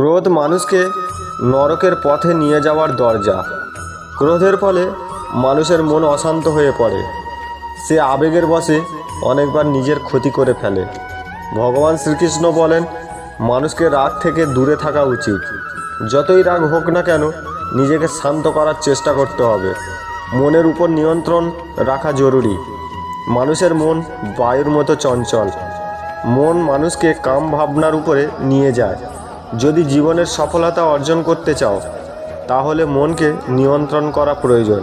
ক্রোধ মানুষকে নরকের পথে নিয়ে যাওয়ার দরজা। ক্রোধের ফলে মানুষের মন অশান্ত হয়ে পড়ে। সে আবেগের বশে অনেকবার নিজের ক্ষতি করে ফেলে। ভগবান শ্রীকৃষ্ণ বলেন, মানুষকে রাগ থেকে দূরে থাকা উচিত। যতই রাগ হোক না কেন, নিজেকে শান্ত করার চেষ্টা করতে হবে। মনের উপর নিয়ন্ত্রণ রাখা জরুরি। মানুষের মন বায়ুর মতো চঞ্চল। মন মানুষকে কাম ভাবনার উপরে নিয়ে যায়। যদি জীবনের সফলতা অর্জন করতে চাও, তাহলে মনকে নিয়ন্ত্রণ করা প্রয়োজন।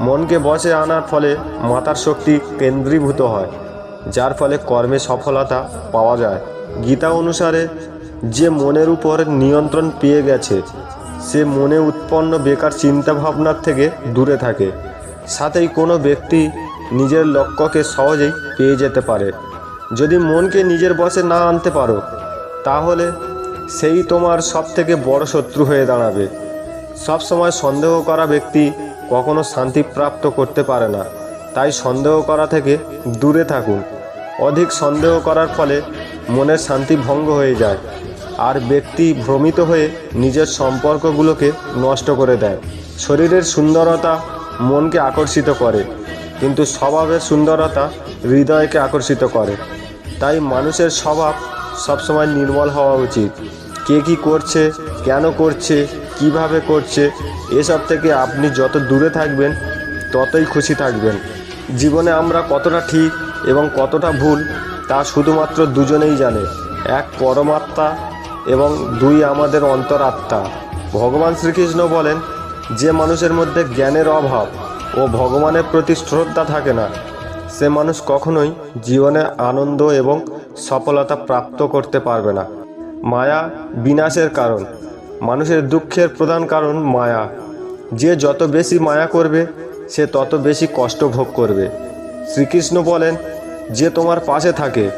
মনকে বসে আনার ফলে মাথার শক্তি কেন্দ্রীভূত হয়, যার ফলে কর্মে সফলতা পাওয়া যায়। গীতা অনুসারে, যে মনের উপর নিয়ন্ত্রণ পেয়ে গেছে, সে মনে উৎপন্ন বেকার চিন্তাভাবনার থেকে দূরে থাকে। সাথেই কোনো ব্যক্তি নিজের লক্ষ্যকে সহজেই পেয়ে যেতে পারে। যদি মনকে নিজের বসে না আনতে পারো, তাহলে সেই তোমার সব থেকে বড় শত্রু হয়ে দাঁড়াবে। সব সময় সন্দেহ করা ব্যক্তি কখনো শান্তি প্রাপ্ত করতে পারে না। তাই সন্দেহ করা থেকে দূরে থাকুন। অধিক সন্দেহ করার ফলে মনের শান্তি ভঙ্গ হয়ে যায় আর ব্যক্তি ভ্রমিত হয়ে নিজের সম্পর্কগুলোকে নষ্ট করে দেয়। শরীরের সুন্দরতা মনকে আকর্ষিত করে, কিন্তু স্বভাবের সুন্দরতা হৃদয়কে আকর্ষিত করে। তাই মানুষের স্বভাব সবসময় নির্মল হওয়া উচিত। কে কি করছে, কেন করছে, কীভাবে করছে, এসব থেকে আপনি যত দূরে থাকবেন, ততই খুশি থাকবেন। জীবনে আমরা কতটা ঠিক এবং কতটা ভুল, তা শুধুমাত্র দুজনেই জানে। এক পরমাত্মা এবং দুই আমাদের অন্তরাত্মা। ভগবান শ্রীকৃষ্ণ বলেন, যে মানুষের মধ্যে জ্ঞানের অভাব ও ভগবানের প্রতি শ্রদ্ধা থাকে না, সে মানুষ কখনোই জীবনে আনন্দ এবং সফলতা প্রাপ্ত করতে পারবে না। মায়া বিনাশের কারণ। মানুষের দুঃখের প্রধান কারণ মায়া। যে যত বেশি মায়া করবে, সে তত বেশি কষ্ট ভোগ করবে। শ্রীকৃষ্ণ বলেন, যে তোমার পাশে থাকে,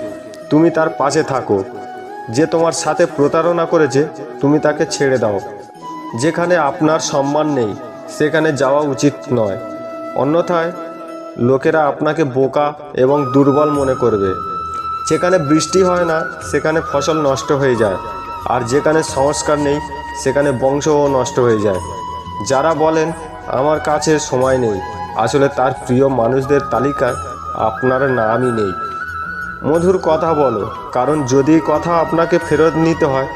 তুমি তার পাশে থাকো। যে তোমার সাথে প্রতারণা করেছে, তুমি তাকে ছেড়ে দাও। যেখানে আপনার সম্মান নেই, সেখানে যাওয়া উচিত নয়। অন্যথায়, লোকেরা আপনাকে বোকা এবং দুর্বল মনে করবে। যেখানে বৃষ্টি হয় না, সেখানে ফসল নষ্ট হয়ে যায়। আর যেখানে সংস্কার নেই, সেখানে বংশও নষ্ট হয়ে যায়। যারা বলেন, আমার কাছে সময় নেই। আসলে তার প্রিয় মানুষদের তালিকায় আপনার নামই নেই। মধুর কথা বলো, কারণ যদি কথা আপনাকে ফেরত নিতে হয়,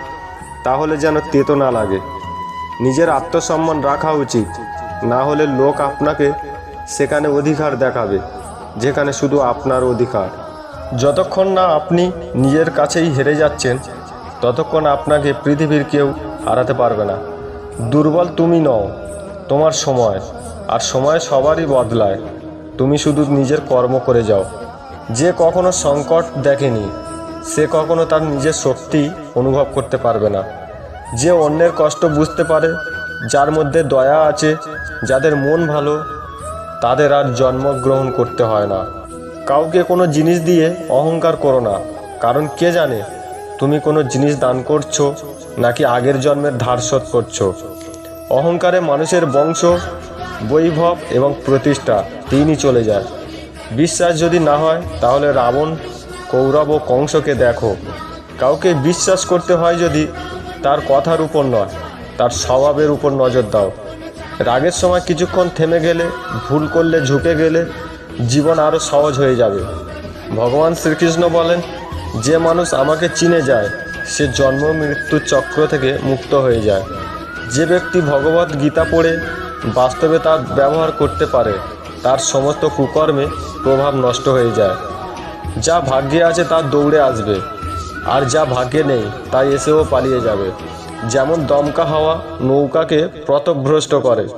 তাহলে যেন তেতো না লাগে। নিজের আত্মসম্মান রাখা উচিত। না হলে লোক আপনাকে সেখানে অধিকার দেখাবে, যেখানে শুধু আপনার অধিকার। যতক্ষণ না আপনি নিজের কাছেই হেরে যাচ্ছেন, ততক্ষণ আপনাকে পৃথিবীর কেউ হারাতে পারবে না। দুর্বল তুমি নও, তোমার সময়, আর সময় সবারই বদলায়। তুমি শুধু নিজের কর্ম করে যাও। যে কখনো সংকট দেখেনি, সে কখনো তার নিজের শক্তি অনুভব করতে পারবে না। যে অন্যের কষ্ট বুঝতে পারে, যার মধ্যে দয়া আছে, যাদের মন ভালো, তাদের আর জন্মগ্রহণ করতে হয় না। কাউকে কোনো জিনিস দিয়ে অহংকার করো না। কারণ কে জানে তুমি কোনো জিনিস দান করছ নাকি আগের জন্মের ধার শোধ করছ। অহংকারে মানুষের বংশ, বৈভব এবং প্রতিষ্ঠা তিনই চলে যায়। বিশ্বাস যদি না হয়, তাহলে রাবণ, কৌরব ও কংসকে দেখো। কাউকে বিশ্বাস করতে হয় যদি তার কথার উপর নয়, তার স্বভাবের উপর নজর দাও। রাগের সময় কিছুক্ষণ থেমে গেলে, ভুল করলে ঝুঁকে গেলে জীবন আরও সহজ হয়ে যাবে। ভগবান শ্রীকৃষ্ণ বলেন, যে মানুষ আমাকে চিনে যায়, সে জন্ম মৃত্যুর চক্র থেকে মুক্ত হয়ে যায়। যে ব্যক্তি ভগবত গীতা পড়ে, বাস্তবে তা ব্যবহার করতে পারে, তার সমস্ত কুকর্মে প্রভাব নষ্ট হয়ে যায়। যা ভাগ্যে আছে তা দৌড়ে আসবে, আর যা ভাগ্যে নেই তাই এসেও পালিয়ে যাবে। যেমন দমকা হাওয়া নৌকাকে প্রতভ্রষ্ট করে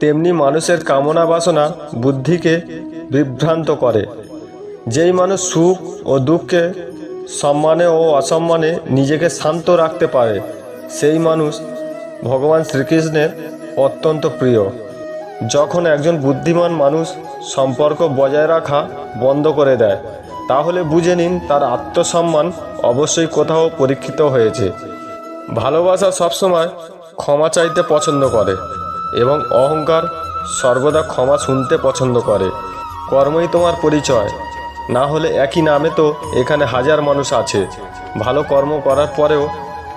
তেমনি মানুষের কামনা বাসনা বুদ্ধিকে বিভ্রান্ত করে। যেই মানুষ সুখ ও দুঃখে, সম্মানে ও অসম্মানে নিজেকে শান্ত রাখতে পারে, সেই মানুষ ভগবান শ্রীকৃষ্ণের অত্যন্ত প্রিয়। যখন একজন বুদ্ধিমান মানুষ সম্পর্ক বজায় রাখা বন্ধ করে দেয়, তাহলে বুঝে নিন তার আত্মসম্মান অবশ্যই কোথাও পরীক্ষিত হয়েছে। ভালোবাসা সবসময় ক্ষমা চাইতে পছন্দ করে। এবং অহংকার সর্বদা ক্ষমা শুনতে পছন্দ করে। কর্মই তোমার পরিচয়। না হলে একই নামে তো এখানে হাজার মানুষ আছে। ভালো কর্ম করার পরেও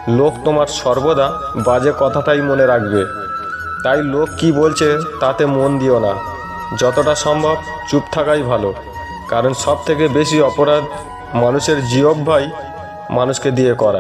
লোক তোমার সর্বদা বাজে কথাটাই মনে রাখবে। তাই লোক কি বলছে তাতে মন দিও না। যতটা সম্ভব চুপ থাকাই ভালো। কারণ সব থেকে বেশি অপরাধ মানুষের জিহ্বাই মানুষকে দিয়ে করায়।